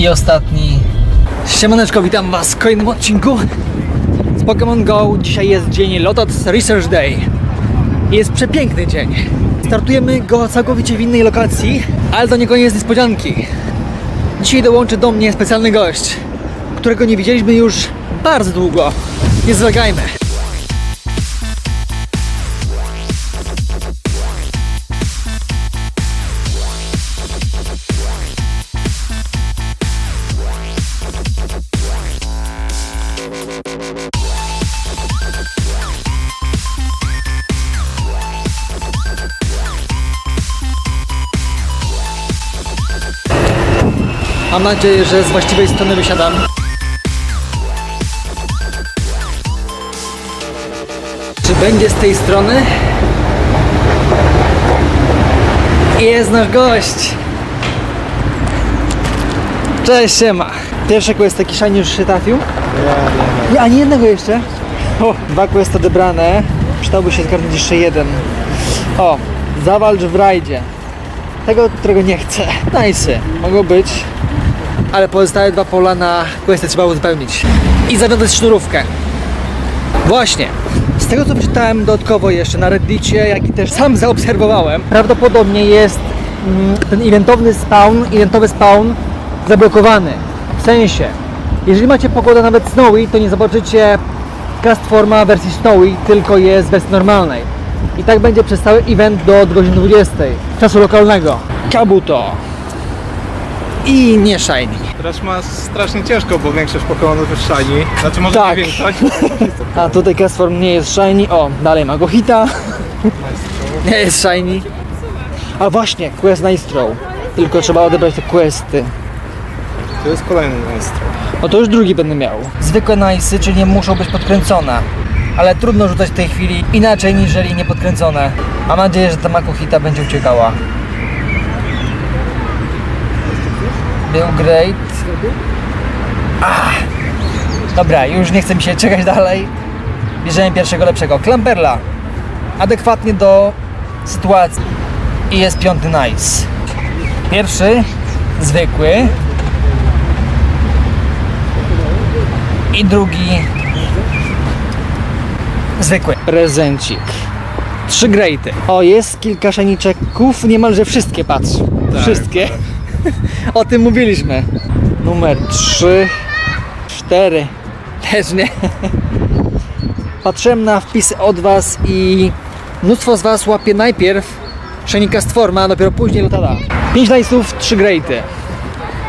I ostatni. Siemaneczko, witam was w kolejnym odcinku z Pokémon Go. Dzisiaj jest dzień Lotot Research Day. Jest przepiękny dzień. Startujemy go całkowicie w innej lokacji, ale to nie koniec niespodzianki. Dzisiaj dołączy do mnie specjalny gość, którego nie widzieliśmy już bardzo długo. Nie zwlekajmy. Mam nadzieję, że z właściwej strony wysiadam. Czy będzie z tej strony? Jest nasz gość! Cześć, siema! Pierwszy quest taki shiny już się trafił? Nie, nie. ani jednego jeszcze? O, dwa questy odebrane. Przydałby się zgarnąć jeszcze jeden. O, zawalcz w rajdzie. Tego, którego nie chcę. Nice, mogą być. Ale pozostałe dwa pola na questy trzeba uzupełnić. I zawiązać sznurówkę. Właśnie. Z tego co przeczytałem dodatkowo jeszcze na Reddicie, jak i też sam zaobserwowałem, prawdopodobnie jest mm, ten eventowny spawn, eventowy spawn zablokowany. W sensie, jeżeli macie pogodę nawet snowy, to nie zobaczycie cast forma wersji snowy, tylko jest wersji normalnej. I tak będzie przez cały event do godziny 20 czasu lokalnego. Kabuto. I nie shiny. Teraz ma strasznie ciężko, bo większość Pokémonów jest shiny. Znaczy może Tak. nie większość. A tutaj cast form nie jest shiny. O, dalej ma go hita. Nie jest shiny. A właśnie, quest Nice Throw. Tylko trzeba odebrać te questy. To jest kolejny monstrum. No to już drugi będę miał. Zwykłe nice'y, czyli nie muszą być podkręcone. Ale trudno rzucać w tej chwili inaczej niżeli niepodkręcone. Mam nadzieję, że ta Makuhita będzie uciekała. Był great. Ah. Dobra, już nie chce mi się czekać dalej. Bierzemy pierwszego lepszego. Klamperla. Adekwatnie do sytuacji. I jest piąty nice. Pierwszy, zwykły. i drugi zwykły prezencik. Trzy grejty. O, jest kilka szaniczków, niemalże wszystkie, patrz. Wszystkie. o tym mówiliśmy. Numer trzy, cztery. Też nie. Patrzyłem na wpisy od Was i mnóstwo z Was łapie najpierw szanika z forma, a dopiero później lotada. Pięć lajsów, trzy grejty.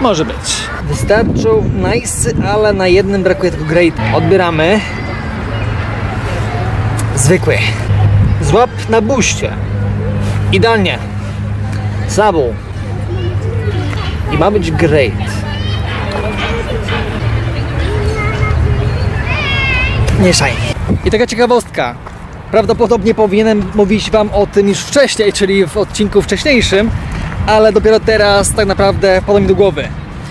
Może być. Wystarczą nice, ale na jednym brakuje tylko great. Odbieramy. Zwykły. Złap na buście. Idealnie. Sabu. Ma być great. Nie shiny. I taka ciekawostka. Prawdopodobnie powinienem mówić Wam o tym już wcześniej, czyli w odcinku wcześniejszym, ale dopiero teraz tak naprawdę wpadło mi do głowy.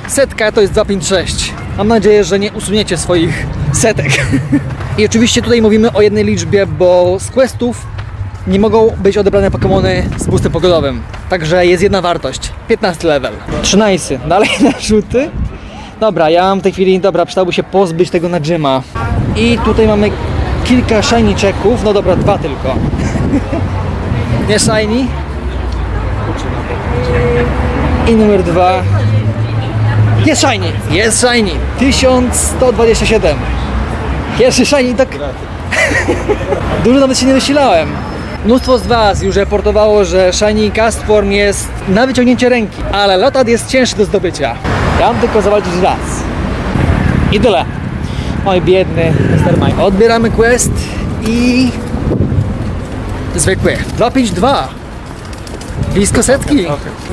Setka to jest 256. Mam nadzieję, że nie usuniecie swoich setek. I oczywiście tutaj mówimy o jednej liczbie, bo z questów nie mogą być odebrane Pokémony z boostem pogodowym. Także jest jedna wartość. 15 level. 13. Dalej na rzuty. Dobra, ja mam w tej chwili, dobra, przydałoby się pozbyć tego na Gyma. I tutaj mamy kilka shiny checków. No dobra, dwa tylko. nie shiny. I numer dwa. Jest shiny! Jest shiny! 1127. Pierwszy shiny tak... Dużo nawet się nie wysilałem. Mnóstwo z Was już raportowało, że Shiny Cast Form jest na wyciągnięcie ręki, ale Lotad jest cięższy do zdobycia. Ja mam tylko zawalczyć raz. I tyle. Oj, biedny. Mime. Odbieramy quest i... Zwykły. 252. Blisko setki.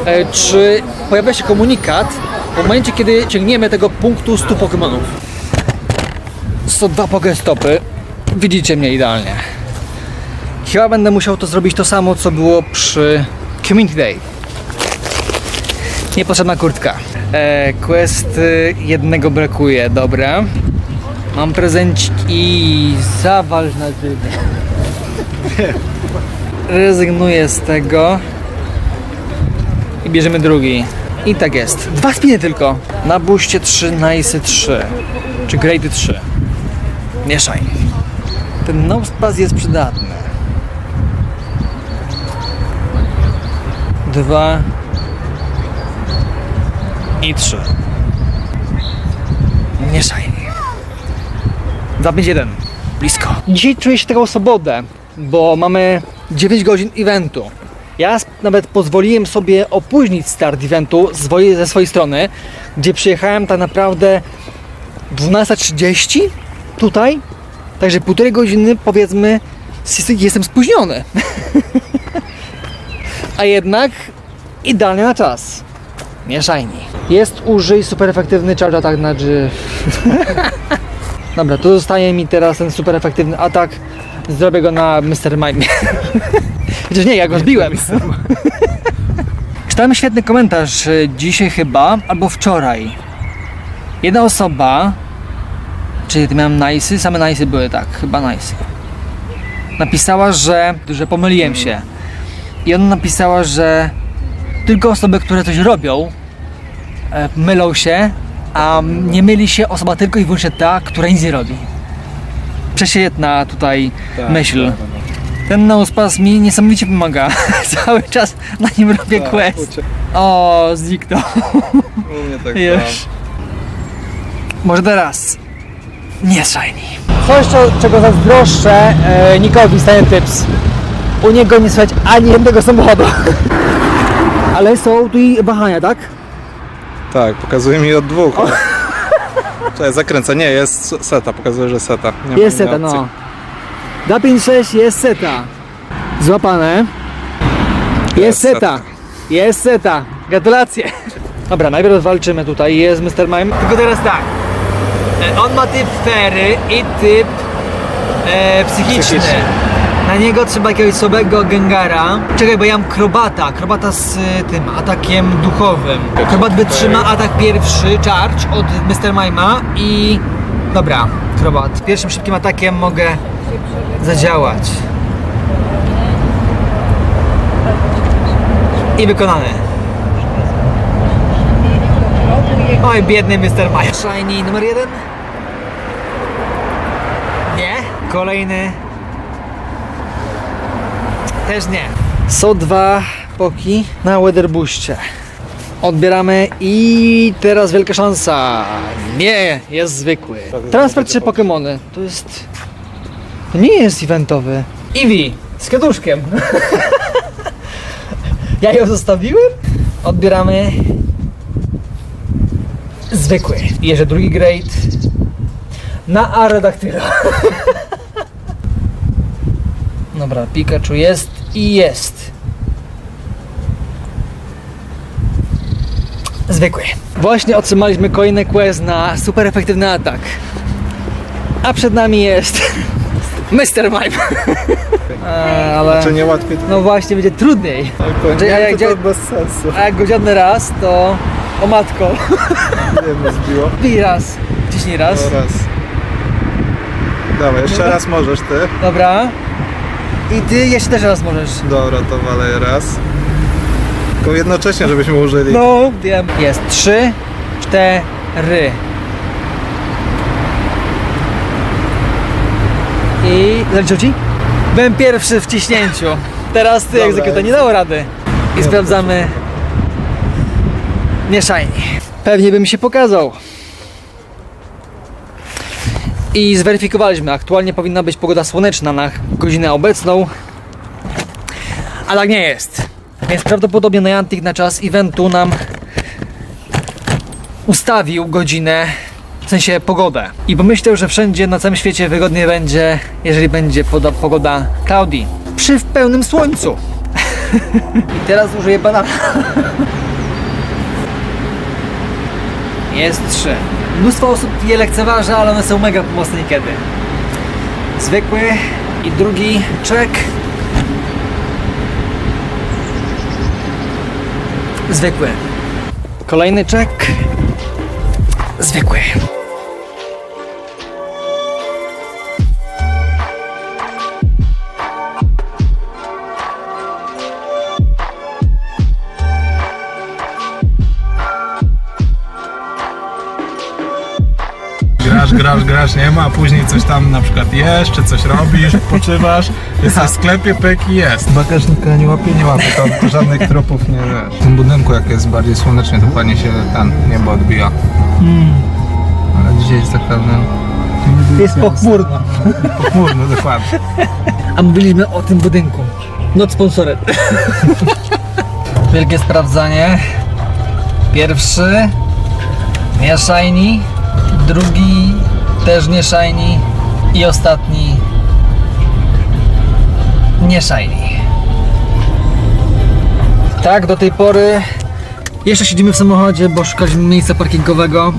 E, czy pojawia się komunikat w momencie, kiedy ciągniemy tego punktu 100 Pokémonów? 102 Pokestopy. Widzicie mnie idealnie. Chyba będę musiał to zrobić to samo, co było przy Community Day. Niepotrzebna kurtka. E, quest y, jednego brakuje, dobra. Mam prezencik i zawal na dymę. Rezygnuję z tego. I bierzemy drugi. I tak jest. Dwa spiny tylko. Na buście 3, nice 3. Czy grade 3. Mieszaj. Ten no spas jest przydatny. Dwa i trzy. Mieszaj. 251. Blisko. Dzisiaj czuję się taką swobodę, bo mamy 9 godzin eventu. Ja nawet pozwoliłem sobie opóźnić start eventu ze swojej strony, gdzie przyjechałem tak naprawdę 12.30 tutaj. Także półtorej godziny powiedzmy jestem spóźniony. A jednak idealnie na czas. Mieszajni. Jest użyj super efektywny charge attack na G. Dobra, tu zostaje mi teraz ten super efektywny atak. Zrobię go na Mr. Mime. Chociaż nie, ja go zbiłem. Czytałem świetny komentarz e, dzisiaj chyba, albo wczoraj. Jedna osoba, czy miałem nice'y? Same nice'y były, tak, chyba nice'y. Napisała, że, że pomyliłem się. I ona napisała, że tylko osoby, które coś robią, e, mylą się, a nie myli się osoba tylko i wyłącznie ta, która nic nie robi. Prześwietna tutaj Tak, myśl. tak, tak. Ten Nospas mi niesamowicie pomaga. Cały czas na nim robię Tak, quest. ucie- O, zniknął. U mnie tak Już. samo. Może teraz. Nie shiny. Coś, co- czego zazdroszczę e, Nikowi Stanie Tips. U niego nie słychać ani jednego samochodu. Ale są tu i wahania, tak? Tak, pokazuje mi od dwóch. Cześć, zakręca. Nie, jest seta, pokazuje, że seta. Nie Jest seta, opcji. no. Da 56 jest seta. Złapane. Jest Jest seta. seta. Jest seta. Gratulacje. Dobra, najpierw walczymy tutaj. Jest Mr. Mime. Tylko teraz tak. E, On ma typ fery i typ e, psychiczny. Psychiczny. Na niego trzeba jakiegoś słabego gengara. Czekaj, bo ja mam krobata. Krobata z y, tym atakiem duchowym. Krobat wytrzyma atak pierwszy, charge od Mr. Mima i... Dobra, krobat. Pierwszym szybkim atakiem mogę zadziałać. I wykonany. Oj, biedny Mr. Mime. Shiny numer jeden? Nie. Kolejny też nie. Są dwa poki na Weatherbuście. Odbieramy i teraz wielka szansa. Nie, jest zwykły. Transfer trzy Pokemony. To jest... To nie jest eventowy. Eevee z kwiatuszkiem. ja ją zostawiłem. Odbieramy zwykły. Jeszcze drugi grade na Aerodactyla. Dobra, Pikachu jest i jest. Zwykły. Właśnie otrzymaliśmy kolejny quest na super efektywny atak. A przed nami jest Mr. Mime. Ale Czy nie łatwiej? no właśnie będzie trudniej. Znaczy, a jak to, dzia- to bez sensu. A jak go dziadnę raz, to o matko. Nie mnie zbiło. Pij raz, wciśnij raz. To raz. Dawaj, jeszcze raz możesz ty. Dobra. I ty jeszcze też raz możesz. Dobra, to walę raz. Tylko jednocześnie, żebyśmy użyli. No, wiem. Jest trzy, cztery. I zaliczył ci? Byłem pierwszy w ciśnięciu. Teraz ty, Dobra, nie dało rady. I sprawdzamy. Shiny. Pewnie bym się pokazał. I zweryfikowaliśmy. Aktualnie powinna być pogoda słoneczna na godzinę obecną. A tak nie jest. Więc prawdopodobnie Niantic na czas eventu nam ustawił godzinę, w sensie pogodę. I pomyślał, że wszędzie na całym świecie wygodnie będzie, jeżeli będzie pogoda cloudy. Przy w pełnym słońcu. I teraz użyję banana. Jest trzy. Mnóstwo osób je lekceważy, ale one są mega pomocne niekiedy. Zwykły i drugi czek. Zwykły. Kolejny czek. Zwykły. Grasz, grasz, grasz, nie ma, a później coś tam na przykład jesz, czy coś robisz, odpoczywasz, jesteś w sklepie, pyk i jest. Bagażnika nie łapie, nie łapie, to, to żadnych tropów nie wiesz. W tym budynku jak jest bardziej słonecznie, to fajnie się ten niebo odbija. Ale dzisiaj jest taka, no, Jest pochmurno. pochmurno dokładnie. A mówiliśmy o tym budynku. Not sponsored. Wielkie sprawdzanie. Pierwszy. Shiny. Drugi też nie shiny. I ostatni. Nie shiny. Tak, do tej pory jeszcze siedzimy w samochodzie, bo szukaliśmy miejsca parkingowego.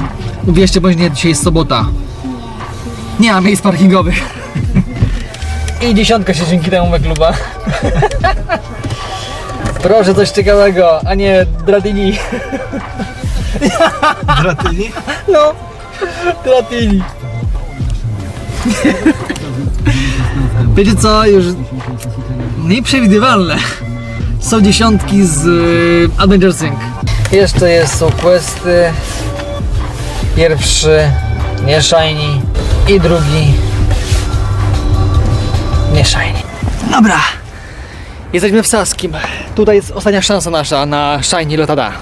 Uwierzcie bądź nie, dzisiaj jest sobota. Nie ma miejsc parkingowych. I dziesiątka się dzięki temu wykluba. Proszę coś ciekawego, a nie Dratini. Bratyni? No, Dratini. Wiecie co, już nieprzewidywalne są dziesiątki z y, Avengers Inc. Jeszcze jest, są questy. Pierwszy nie shiny i drugi nie shiny. Dobra, jesteśmy w Saskim. Tutaj jest ostatnia szansa nasza na shiny Lotada.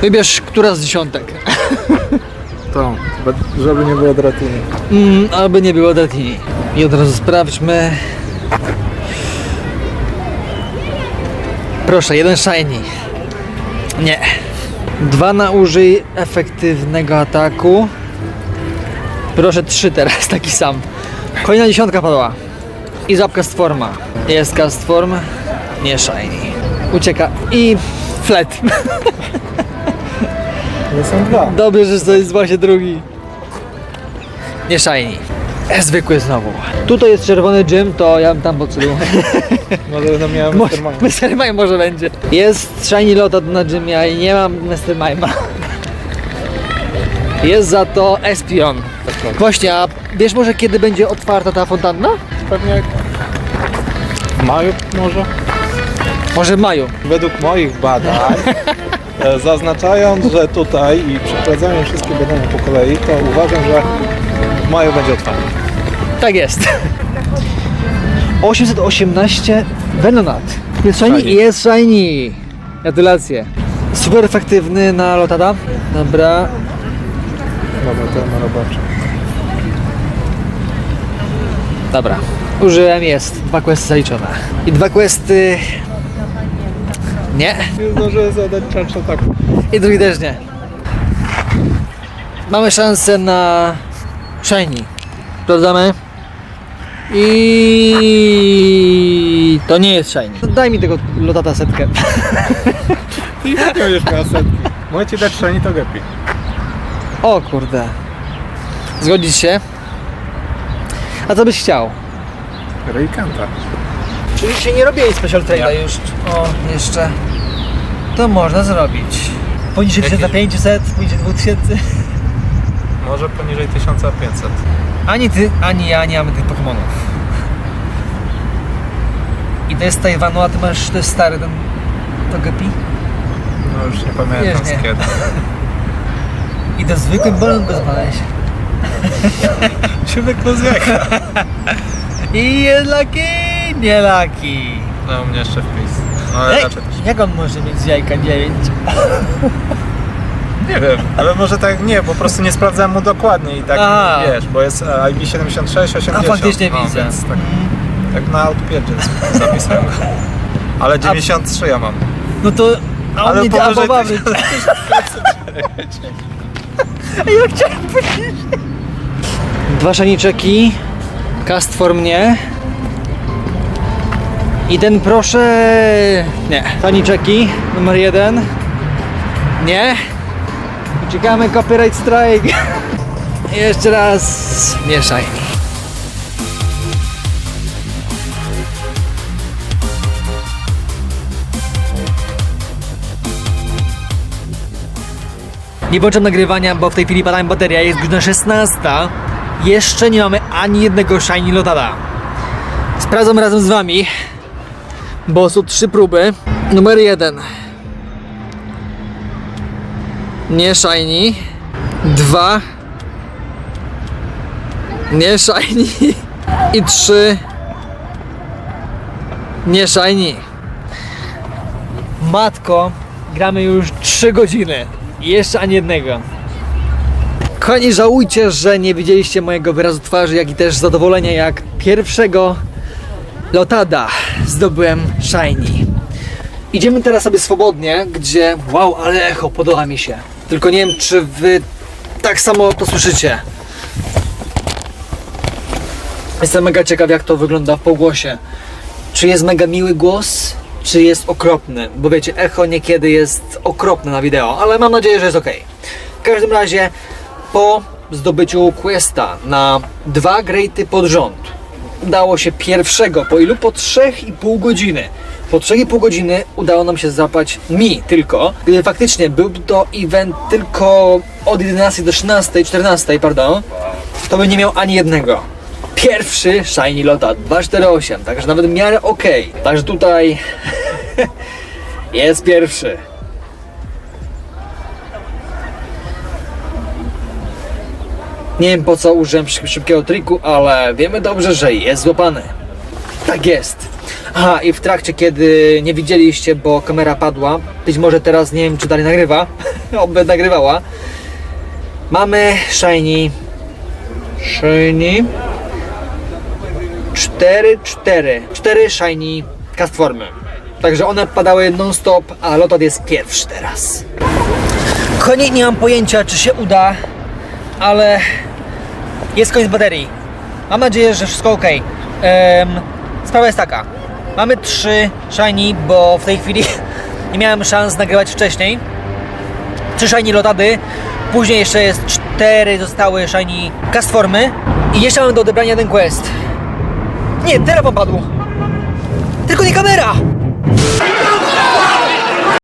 Wybierz, która z dziesiątek. To, żeby nie było Dratini. Mm, aby nie było Dratini. I od razu sprawdźmy. Proszę, jeden shiny. Nie. Dwa na użyj efektywnego ataku. Proszę trzy teraz, taki sam. Kolejna dziesiątka padła. I żabka z forma. Jest cast form. Nie shiny. Ucieka. I flet. To są dwa. Dobrze, że to jest właśnie drugi. Nie shiny. E, Zwykły znowu. Tutaj jest czerwony gym, to ja bym tam poceluję. Może będę miał Może, Mr. Mime może będzie. Jest shiny lotat na gymie i nie mam Mr. Mime'a. Jest za to Espion. Właśnie, a wiesz może kiedy będzie otwarta ta fontanna? Pewnie w maju może? Może w maju. Według moich badań, zaznaczając, że tutaj i przeprowadzając wszystkie badania po kolei, to uważam, że w maju będzie otwarty. Tak jest. 818 Venonat. Jest shiny? Shiny. Jest shiny. Gratulacje. Super efektywny na lotada. Dobra. Dobra, to na robocze. Dobra. Użyłem, jest. Dwa questy zaliczone. I dwa questy... Nie. Nie zdążyłem zadać charge ataku. I drugi też nie. Mamy szansę na shiny. Sprawdzamy. I to nie jest shiny. Daj mi tego lotata setkę. Ty i nie będziesz miał setki. Mogę ci dać shiny to gepi. O kurde. Zgodzić się? A co byś chciał? Rejkanta. Czyli się nie robi special trade'a już. O, jeszcze. To można zrobić. Poniżej Jakie? 1500, poniżej 2000. Może poniżej 1500. Ani ty, ani ja nie mamy tych Pokemonów. I to jest z Tajwanu, a ty masz, to jest stary ten Togepi. No już nie pamiętam Wiesz, z nie. kiedy. I to zwykłym bolem go znaleźć. No zjaka. I jest laki, nie laki. No u mnie jeszcze wpis. No ale Ej, raczej też. jak on może mieć z jajka 9? Nie wiem, ale może tak nie, po prostu nie sprawdzałem mu dokładnie i tak A. wiesz, bo jest e, IB 76, 80. A faktycznie no, widzę. Więc tak, tak na outpierdzie zapisałem. Ale 93 ja mam. No to... A on Ale nie powyżej albo mamy. Ja chciałem powiedzieć. Dwa szaniczeki. Cast for mnie. I ten proszę... Nie. Szaniczeki. Numer jeden. Nie. Uciekamy copyright strike. Jeszcze raz. Shiny. Nie włączam nagrywania, bo w tej chwili pada mi bateria, jest godzina 16. Jeszcze nie mamy ani jednego shiny lotada. Sprawdzam razem z wami, bo są trzy próby. Numer jeden. Nie shiny. Dwa. Nie shiny. I trzy. Nie shiny. Matko, gramy już 3 godziny. Jeszcze ani jednego. Kochani, żałujcie, że nie widzieliście mojego wyrazu twarzy, jak i też zadowolenia, jak pierwszego lotada zdobyłem shiny. Idziemy teraz sobie swobodnie, gdzie wow, ale echo, podoba mi się. Tylko nie wiem, czy wy tak samo to słyszycie. Jestem mega ciekaw, jak to wygląda w pogłosie. Czy jest mega miły głos, czy jest okropny? Bo wiecie, echo niekiedy jest okropne na wideo, ale mam nadzieję, że jest ok. W każdym razie, po zdobyciu Questa na dwa greaty pod rząd, udało się pierwszego, po ilu? Po 3,5 godziny. Po 3,5 godziny udało nam się zapać mi tylko. Gdyby faktycznie był to event tylko od 11 do 13, 14, pardon, to by nie miał ani jednego. Pierwszy Shiny Lota 248, także nawet w miarę ok. Także tutaj jest pierwszy. Nie wiem po co użyłem szyb- szybkiego triku, ale wiemy dobrze, że jest złapany. Tak jest. Aha, i w trakcie, kiedy nie widzieliście, bo kamera padła, być może teraz nie wiem, czy dalej nagrywa, oby nagrywała, mamy Shiny, Shiny, 4, 4, 4 Shiny cast formy. Także one padały non-stop, a Lotat jest pierwszy teraz. Konie nie mam pojęcia, czy się uda, ale jest koniec baterii. Mam nadzieję, że wszystko ok. sprawa jest taka. Mamy trzy shiny, bo w tej chwili nie miałem szans nagrywać wcześniej. Trzy shiny lotady. Później jeszcze jest cztery zostały shiny cast formy. I jeszcze mamy do odebrania jeden quest. Nie, telefon padł. Tylko nie kamera!